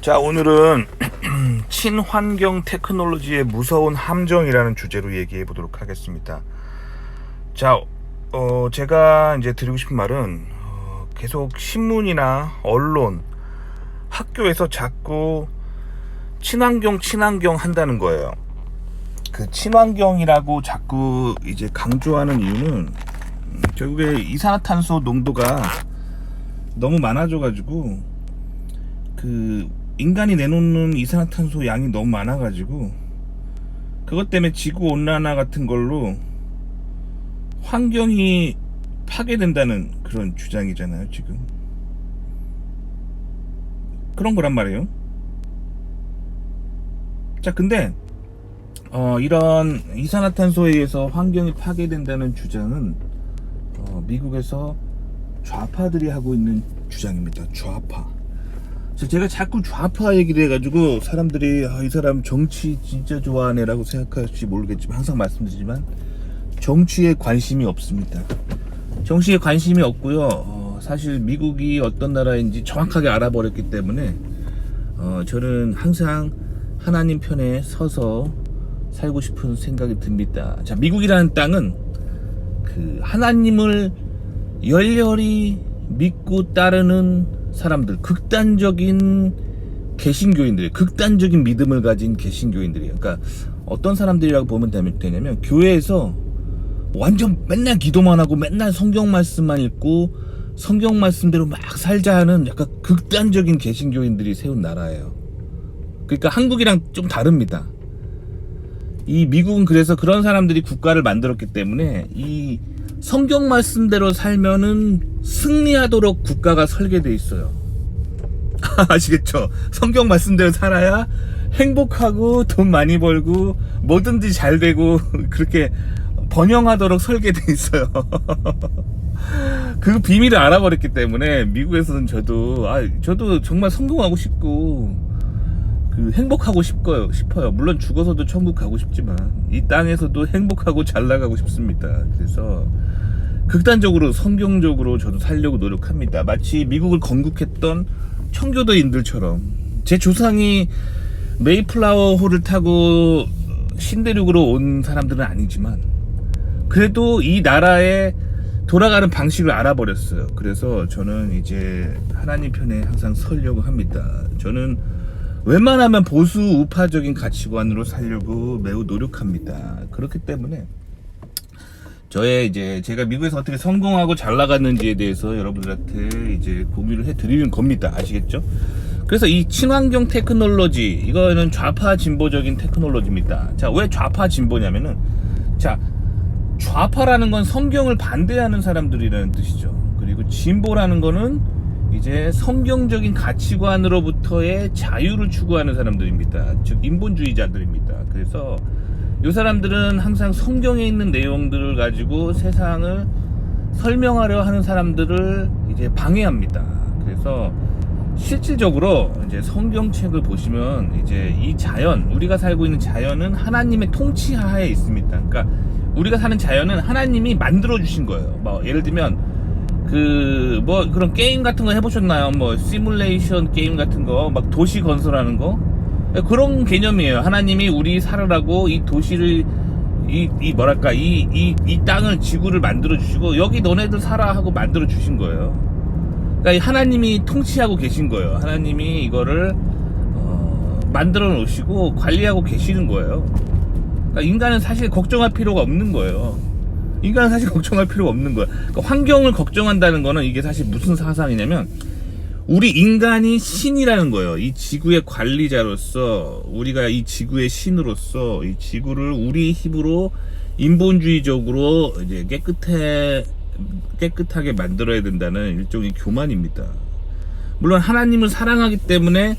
자, 오늘은 친환경 테크놀로지의 무서운 함정이라는 주제로 얘기해 보도록 하겠습니다. 자, 어, 제가 이제 드리고 싶은 말은 어, 계속 신문이나 언론, 학교에서 자꾸 친환경, 친환경 한다는 거예요. 그 친환경이라고 자꾸 이제 강조하는 이유는 음, 결국에 이산화탄소 농도가 너무 많아져가지고 그 인간이 내놓는 이산화탄소 양이 너무 많아가지고 그것 때문에 지구 온난화 같은 걸로 환경이 파괴된다는 그런 주장이잖아요 지금. 그런 거란 말이에요. 자 근데 어, 이런 이산화탄소에 의해서 환경이 파괴된다는 주장은 어, 미국에서 좌파들이 하고 있는 주장입니다. 좌파 제가 자꾸 좌파 얘기를 해가지고 사람들이 아, 이 사람 정치 진짜 좋아하네라고 생각할지 모르겠지만 항상 말씀드리지만 정치에 관심이 없습니다. 정치에 관심이 없고요. 어, 사실 미국이 어떤 나라인지 정확하게 알아버렸기 때문에 어, 저는 항상 하나님 편에 서서 살고 싶은 생각이 듭니다. 자, 미국이라는 땅은 그 하나님을 열렬히 믿고 따르는 사람들, 극단적인 개신교인들, 극단적인 믿음을 가진 개신교인들이에요. 그러니까 어떤 사람들이라고 보면 되냐면 교회에서 완전 맨날 기도만 하고 맨날 성경 말씀만 읽고 성경 말씀대로 막 살자 하는 약간 극단적인 개신교인들이 세운 나라예요. 그러니까 한국이랑 좀 다릅니다. 이 미국은 그래서 그런 사람들이 국가를 만들었기 때문에 이 성경 말씀대로 살면은 승리하도록 국가가 설계돼 있어요. 아시겠죠? 성경 말씀대로 살아야 행복하고 돈 많이 벌고 뭐든지 잘 되고 그렇게 번영하도록 설계돼 있어요. 그 비밀을 알아버렸기 때문에 미국에서는 저도 아 저도 정말 성공하고 싶고 그 행복하고 싶어요. 싶어요. 물론 죽어서도 천국 가고 싶지만 이 땅에서도 행복하고 잘 나가고 싶습니다. 그래서 극단적으로 성경적으로 저도 살려고 노력합니다. 마치 미국을 건국했던 청교도인들처럼 제 조상이 메이플라워 호를 타고 신대륙으로 온 사람들은 아니지만 그래도 이 나라의 돌아가는 방식을 알아버렸어요. 그래서 저는 이제 하나님 편에 항상 서려고 합니다. 저는 웬만하면 보수 우파적인 가치관으로 살려고 매우 노력합니다. 그렇기 때문에 저의 이제 제가 미국에서 어떻게 성공하고 잘 나갔는지에 대해서 여러분들한테 이제 공유를 해드리는 겁니다. 아시겠죠? 그래서 이 친환경 테크놀로지 이거는 좌파 진보적인 테크놀로지입니다. 자, 왜 좌파 진보냐면은 자, 좌파라는 건 성경을 반대하는 사람들이라는 뜻이죠. 그리고 진보라는 거는 이제 성경적인 가치관으로부터의 자유를 추구하는 사람들입니다. 즉 인본주의자들입니다. 그래서 이 사람들은 항상 성경에 있는 내용들을 가지고 세상을 설명하려 하는 사람들을 이제 방해합니다. 그래서 실질적으로 이제 성경책을 보시면 이제 이 자연 우리가 살고 있는 자연은 하나님의 통치 하에 있습니다. 그러니까 우리가 사는 자연은 하나님이 만들어 주신 거예요. 뭐 예를 들면 그 뭐 그런 게임 같은 거 해보셨나요? 뭐 시뮬레이션 게임 같은 거 막 도시 건설하는 거 그런 개념이에요. 하나님이 우리 살으라고 이 도시를 이, 이 뭐랄까 이, 이, 이 땅을 지구를 만들어 주시고 여기 너네들 살아 하고 만들어 주신 거예요. 그러니까 이 하나님이 통치하고 계신 거예요. 하나님이 이거를 어, 만들어 놓으시고 관리하고 계시는 거예요. 그러니까 인간은 사실 걱정할 필요가 없는 거예요. 인간은 사실 걱정할 필요가 없는 거예요. 그러니까 환경을 걱정한다는 거는 이게 사실 무슨 사상이냐면 우리 인간이 신이라는 거예요. 이 지구의 관리자로서 우리가 이 지구의 신으로서 이 지구를 우리 힘으로 인본주의적으로 이제 깨끗해 깨끗하게 만들어야 된다는 일종의 교만입니다. 물론 하나님을 사랑하기 때문에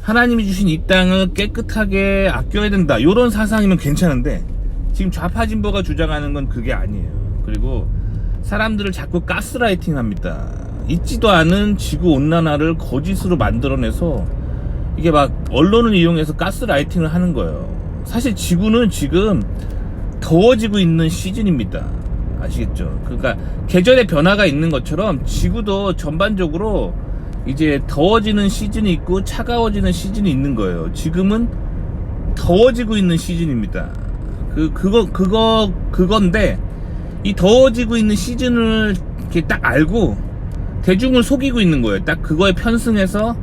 하나님이 주신 이 땅을 깨끗하게 아껴야 된다. 이런 사상이면 괜찮은데 지금 좌파 진보가 주장하는 건 그게 아니에요. 그리고 사람들을 자꾸 가스라이팅 합니다. 있지도 않은 지구 온난화를 거짓으로 만들어내서 이게 막 언론을 이용해서 가스라이팅을 하는 거예요. 사실 지구는 지금 더워지고 있는 시즌입니다. 아시겠죠? 그러니까 계절의 변화가 있는 것처럼 지구도 전반적으로 이제 더워지는 시즌이 있고 차가워지는 시즌이 있는 거예요. 지금은 더워지고 있는 시즌입니다. 그 그거 그거 그건데 이 더워지고 있는 시즌을 이렇게 딱 알고 대중을 속이고 있는 거예요. 딱 그거에 편승해서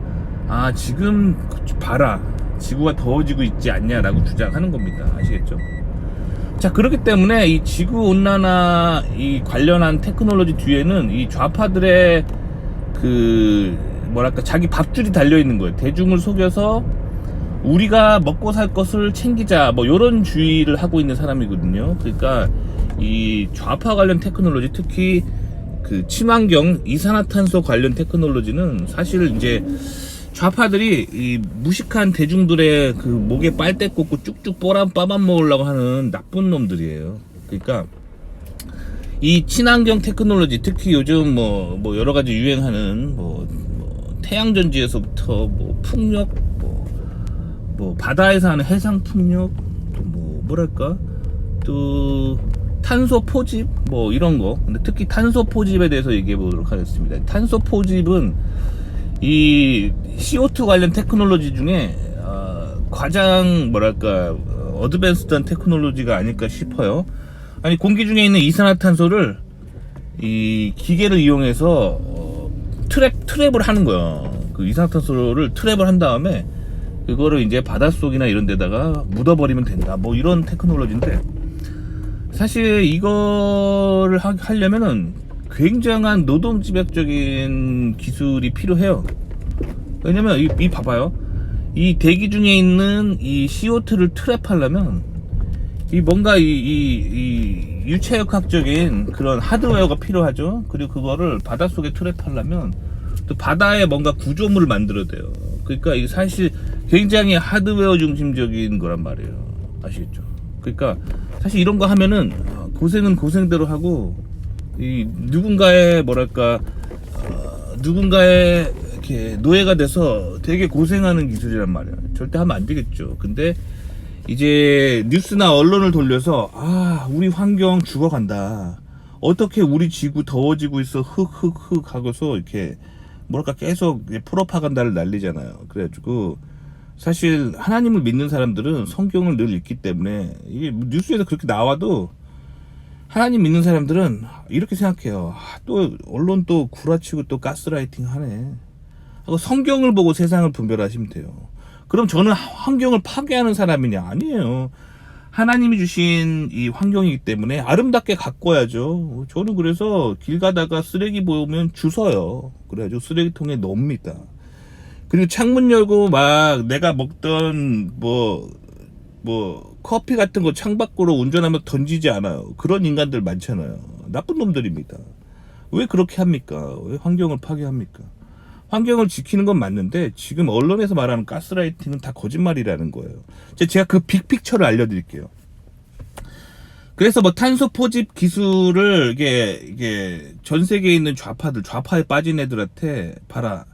아 지금 봐라 지구가 더워지고 있지 않냐라고 주장하는 겁니다. 아시겠죠? 자 그렇기 때문에 이 지구 온난화 이 관련한 테크놀로지 뒤에는 이 좌파들의 그 뭐랄까 자기 밥줄이 달려 있는 거예요. 대중을 속여서 우리가 먹고 살 것을 챙기자 뭐 이런 주의를 하고 있는 사람이거든요. 그러니까 이 좌파 관련 테크놀로지 특히 그 친환경 이산화탄소 관련 테크놀로지는 사실 이제 좌파들이 이 무식한 대중들의 그 목에 빨대 꽂고 쭉쭉 뽀람 빠밤 먹으려고 하는 나쁜 놈들이에요. 그러니까 이 친환경 테크놀로지 특히 요즘 뭐, 뭐 여러 가지 유행하는 뭐, 뭐 태양전지에서부터 뭐 풍력 뭐, 뭐 바다에서 하는 해상 풍력 또뭐 뭐랄까 또 탄소 포집 뭐 이런 거 근데 특히 탄소 포집에 대해서 얘기해 보도록 하겠습니다. 탄소 포집은 이 CO2 관련 테크놀로지 중에 어, 가장 뭐랄까 어, 어드밴스드한 테크놀로지가 아닐까 싶어요. 아니 공기 중에 있는 이산화탄소를 이 기계를 이용해서 어, 트랩 트랩을 하는 거야. 그 이산화탄소를 트랩을 한 다음에 그거를 이제 바닷속이나 이런 데다가 묻어버리면 된다. 뭐 이런 테크놀로지인데 사실 이거를 하, 하려면은 굉장한 노동 집약적인 기술이 필요해요. 왜냐면 이, 이 봐봐요. 이 대기 중에 있는 이 CO2를 트랩하려면 이 뭔가 이, 이, 이 유체역학적인 그런 하드웨어가 필요하죠. 그리고 그거를 바닷속에 트랩하려면 또 바다에 뭔가 구조물을 만들어야 돼요. 그러니까 이게 사실 굉장히 하드웨어 중심적인 거란 말이에요. 아시겠죠? 그러니까 사실 이런 거 하면은 고생은 고생대로 하고 이 누군가의 뭐랄까 어, 누군가의 이렇게 노예가 돼서 되게 고생하는 기술이란 말이야. 절대 하면 안 되겠죠. 근데 이제 뉴스나 언론을 돌려서 아 우리 환경 죽어간다. 어떻게 우리 지구 더워지고 있어 흑흑흑 하고서 이렇게 뭐랄까 계속 프로파간다를 날리잖아요. 그래가지고 사실 하나님을 믿는 사람들은 성경을 늘 읽기 때문에 이게 뉴스에서 그렇게 나와도 하나님 믿는 사람들은 이렇게 생각해요. 아, 또 언론 또 구라치고 또 가스라이팅 하네. 하고 성경을 보고 세상을 분별하시면 돼요. 그럼 저는 환경을 파괴하는 사람이냐? 아니에요. 하나님이 주신 이 환경이기 때문에 아름답게 가꿔야죠. 저는 그래서 길 가다가 쓰레기 보면 주워요. 그래가지고 쓰레기통에 넣습니다. 그리고 창문 열고 막 내가 먹던 뭐, 뭐, 커피 같은 거 창밖으로 운전하면 던지지 않아요. 그런 인간들 많잖아요. 나쁜 놈들입니다. 왜 그렇게 합니까? 왜 환경을 파괴합니까? 환경을 지키는 건 맞는데 지금 언론에서 말하는 가스라이팅은 다 거짓말이라는 거예요. 제가 그 빅픽처를 알려드릴게요. 그래서 뭐 탄소 포집 기술을 이게 이게 전 세계에 있는 좌파들 좌파에 빠진 애들한테 봐라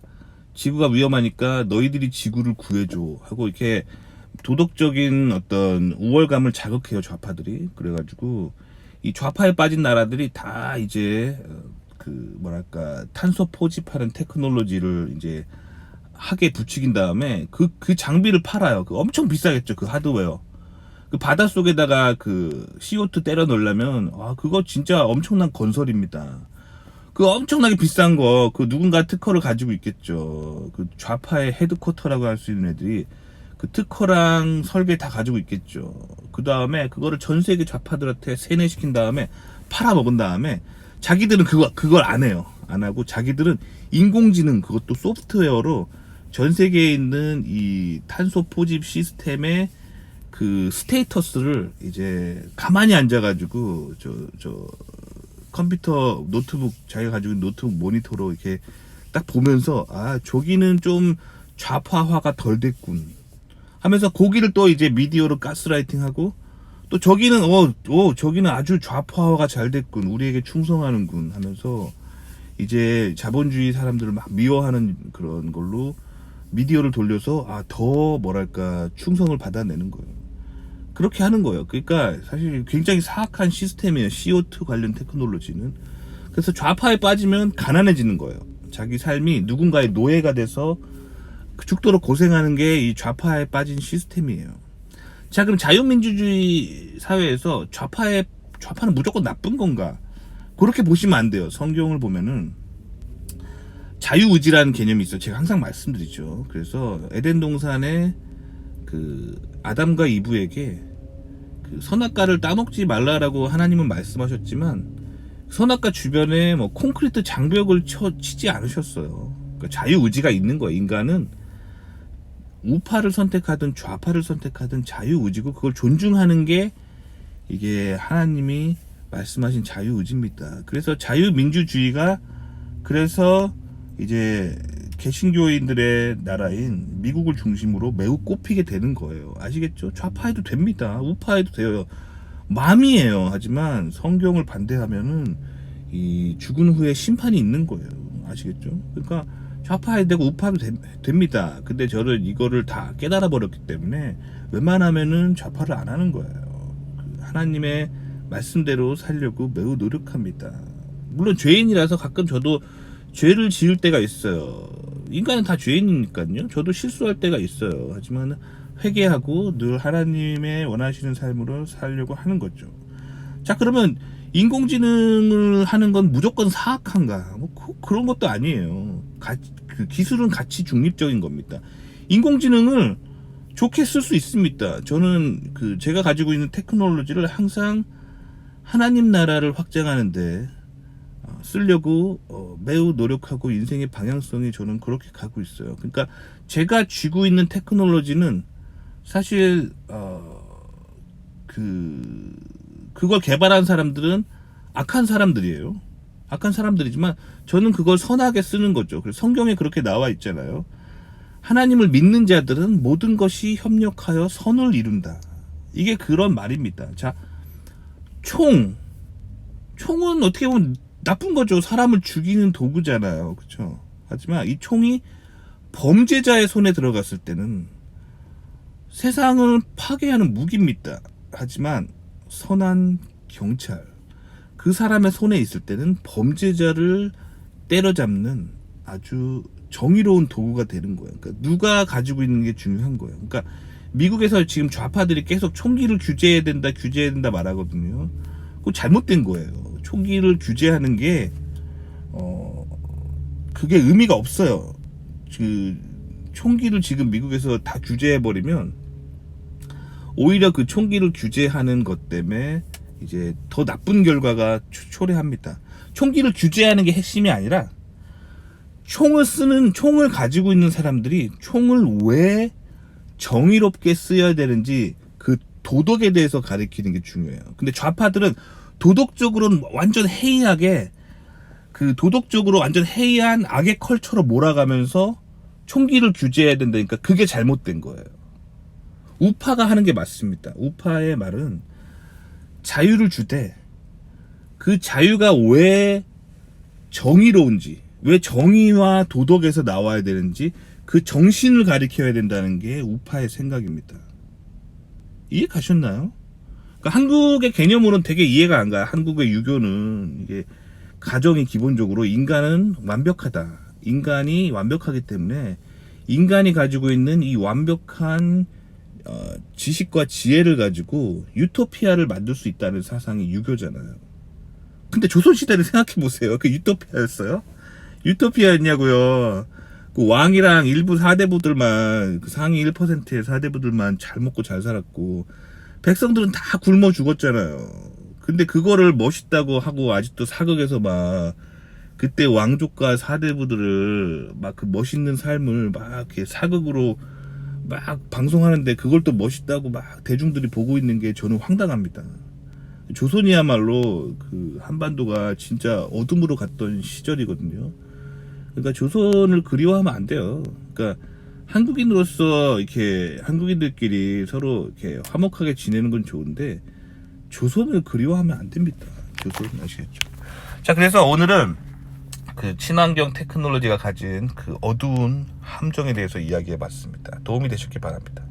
지구가 위험하니까 너희들이 지구를 구해줘 하고 이렇게 도덕적인 어떤 우월감을 자극해요 좌파들이 그래가지고 이 좌파에 빠진 나라들이 다 이제 어, 그 뭐랄까 탄소 포집하는 테크놀로지를 이제 하게 부추긴 다음에 그그 장비를 팔아요. 그 엄청 비싸겠죠 그 하드웨어. 그 바닷속에다가 그 CO2 때려 넣으려면 아 그거 진짜 엄청난 건설입니다. 그 엄청나게 비싼 거 그 누군가 특허를 가지고 있겠죠. 그 좌파의 헤드쿼터라고 할 수 있는 애들이 그 특허랑 설계 다 가지고 있겠죠. 그 다음에 그거를 전 세계 좌파들한테 세뇌시킨 다음에 팔아 먹은 다음에 자기들은 그거 그걸 안 해요. 안 하고 자기들은 인공지능 그것도 소프트웨어로 전 세계에 있는 이 탄소 포집 시스템의 그 스테이터스를 이제 가만히 앉아가지고 저 저 컴퓨터 노트북 자기가 가지고 있는 노트북 모니터로 이렇게 딱 보면서 아 저기는 좀 좌파화가 덜 됐군 하면서 고기를 또 이제 미디어로 가스라이팅하고 또 저기는 어, 어 저기는 아주 좌파화가 잘 됐군 우리에게 충성하는군 하면서 이제 자본주의 사람들을 막 미워하는 그런 걸로 미디어를 돌려서 아 더 뭐랄까 충성을 받아내는 거예요. 그렇게 하는 거예요. 그러니까 사실 굉장히 사악한 시스템이에요. CO2 관련 테크놀로지는. 그래서 좌파에 빠지면 가난해지는 거예요. 자기 삶이 누군가의 노예가 돼서 그 죽도록 고생하는 게 이 좌파에 빠진 시스템이에요. 자, 그럼 자유민주주의 사회에서 좌파의 좌파는 무조건 나쁜 건가? 그렇게 보시면 안 돼요. 성경을 보면은 자유의지라는 개념이 있어요. 제가 항상 말씀드리죠. 그래서 에덴 동산에 그 아담과 이브에게 그 선악과를 따먹지 말라라고 하나님은 말씀하셨지만 선악과 주변에 뭐 콘크리트 장벽을 쳐 치지 않으셨어요. 그러니까 자유의지가 있는 거예요. 인간은 우파를 선택하든 좌파를 선택하든 자유의지고 그걸 존중하는 게 이게 하나님이 말씀하신 자유의지입니다. 그래서 자유민주주의가 그래서 이제 개신교인들의 나라인 미국을 중심으로 매우 꼽히게 되는 거예요. 아시겠죠? 좌파해도 됩니다. 우파해도 돼요. 마음이에요. 하지만 성경을 반대하면은 이 죽은 후에 심판이 있는 거예요. 아시겠죠? 그러니까 좌파해도 되고 우파도 되- 됩니다. 근데 저는 이거를 다 깨달아 버렸기 때문에 웬만하면은 좌파를 안 하는 거예요. 그 하나님의 말씀대로 살려고 매우 노력합니다. 물론 죄인이라서 가끔 저도 죄를 지을 때가 있어요. 인간은 다 죄인이니까요. 저도 실수할 때가 있어요. 하지만 회개하고 늘 하나님의 원하시는 삶으로 살려고 하는 거죠. 자, 그러면 인공지능을 하는 건 무조건 사악한가? 뭐 그, 그런 것도 아니에요. 가, 그 기술은 가치 중립적인 겁니다. 인공지능을 좋게 쓸 수 있습니다. 저는 그 제가 가지고 있는 테크놀로지를 항상 하나님 나라를 확장하는데 어, 쓰려고 어, 매우 노력하고 인생의 방향성이 저는 그렇게 가고 있어요. 그러니까 제가 쥐고 있는 테크놀로지는 사실 어, 그 그걸 개발한 사람들은 악한 사람들이에요. 악한 사람들이지만 저는 그걸 선하게 쓰는 거죠. 그래서 성경에 그렇게 나와 있잖아요. 하나님을 믿는 자들은 모든 것이 협력하여 선을 이룬다. 이게 그런 말입니다. 자, 총 총은 어떻게 보면 나쁜 거죠. 사람을 죽이는 도구잖아요. 그렇죠? 하지만 이 총이 범죄자의 손에 들어갔을 때는 세상을 파괴하는 무기입니다. 하지만 선한 경찰 그 사람의 손에 있을 때는 범죄자를 때려잡는 아주 정의로운 도구가 되는 거예요. 그러니까 누가 가지고 있는 게 중요한 거예요. 그러니까 미국에서 지금 좌파들이 계속 총기를 규제해야 된다, 규제해야 된다 말하거든요. 그거 잘못된 거예요. 총기를 규제하는 게, 어, 그게 의미가 없어요. 그, 총기를 지금 미국에서 다 규제해 버리면, 오히려 그 총기를 규제하는 것 때문에 이제 더 나쁜 결과가 초- 초래합니다. 총기를 규제하는 게 핵심이 아니라, 총을 쓰는, 총을 가지고 있는 사람들이 총을 왜 정의롭게 쓰여야 되는지 그 도덕에 대해서 가르치는 게 중요해요. 근데 좌파들은 도덕적으로는 완전 해이하게 그 도덕적으로 완전 해이한 악의 컬처로 몰아가면서 총기를 규제해야 된다니까 그게 잘못된 거예요. 우파가 하는 게 맞습니다. 우파의 말은 자유를 주되 그 자유가 왜 정의로운지 왜 정의와 도덕에서 나와야 되는지 그 정신을 가리켜야 된다는 게 우파의 생각입니다. 이해 가셨나요? 그러니까 한국의 개념으로는 되게 이해가 안 가요. 한국의 유교는 이게 가정이 기본적으로 인간은 완벽하다. 인간이 완벽하기 때문에 인간이 가지고 있는 이 완벽한 어, 지식과 지혜를 가지고 유토피아를 만들 수 있다는 사상이 유교잖아요. 근데 조선시대를 생각해 보세요. 그 유토피아였어요? 유토피아였냐고요. 그 왕이랑 일부 사대부들만 그 상위 1%의 사대부들만 잘 먹고 잘 살았고 백성들은 다 굶어 죽었잖아요. 근데 그거를 멋있다고 하고 아직도 사극에서 막 그때 왕족과 사대부들을 막 그 멋있는 삶을 막 이렇게 사극으로 막 방송하는데 그걸 또 멋있다고 막 대중들이 보고 있는 게 저는 황당합니다. 조선이야말로 그 한반도가 진짜 어둠으로 갔던 시절이거든요. 그러니까 조선을 그리워하면 안 돼요. 그러니까 한국인으로서 이렇게 한국인들끼리 서로 이렇게 화목하게 지내는 건 좋은데 조선을 그리워하면 안 됩니다. 조선 아시겠죠? 자, 그래서 오늘은 그 친환경 테크놀로지가 가진 그 어두운 함정에 대해서 이야기해 봤습니다. 도움이 되셨길 바랍니다.